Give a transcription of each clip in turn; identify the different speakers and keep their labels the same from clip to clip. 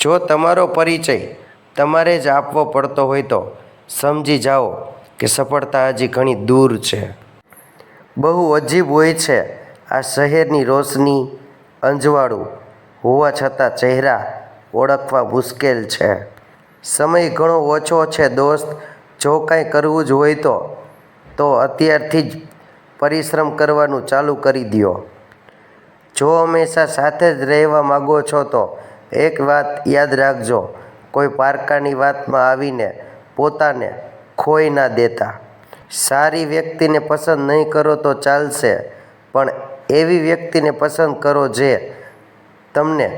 Speaker 1: જો તમારો પરિચય તમારે જ આપવો પડતો હોય તો સમજી જાઓ કે સફળતા હજી ઘણી દૂર છે. બહુ અજીબ હોય છે આ શહેરની રોશની અંજવાળું, હોવા છતાં ચહેરા ઓળખવા મુશ્કેલ છે. સમય ઘણો ઓછો છે દોસ્ત, જો કાંઈ કરવું જ હોય તો તો અત્યારથી જ પરિશ્રમ કરવાનું ચાલુ કરી દો જો હંમેશા સાથે જ રહેવા માગો છો તો એક વાત યાદ રાખજો, કોઈ પારકાની વાતમાં આવીને પોતાને ખોઈ ના દેતા. સારી વ્યક્તિને પસંદ નહીં કરો તો ચાલશે, પણ એવી વ્યક્તિને પસંદ કરો જે તમને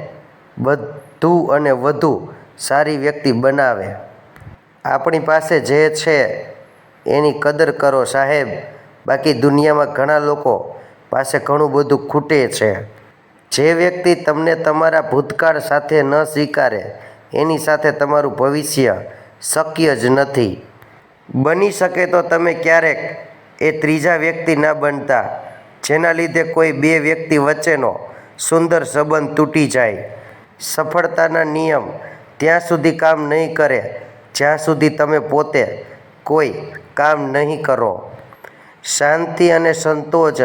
Speaker 1: વધુ અને વધુ સારી વ્યક્તિ બનાવે. આપણી પાસે જે છે એની કદર કરો સાહેબ. બાકી દુનિયામાં ઘણા લોકો પાસે ઘણું બધું ખૂટે છે. જે વ્યક્તિ તમને તમારા ભૂતકાળ સાથે ન સ્વીકારે, એની સાથે તમારું ભવિષ્ય શક્ય જ નથી. બની શકે તો તમે ક્યારેક એ ત્રીજા વ્યક્તિ ન બનતા, જેના લીધે કોઈ બે વ્યક્તિ વચ્ચેનો સુંદર સંબંધ તૂટી જાય. સફળતાના નિયમ ત્યાં સુધી કામ નહીં કરે, જ્યાં સુધી તમે પોતે કોઈ કામ નહીં કરો. શાંતિ અને સંતોષ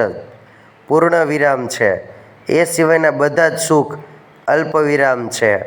Speaker 1: પૂર્ણ વિરામ છે. એ સિવાયના બધા જ સુખ અલ્પ વિરામ છે.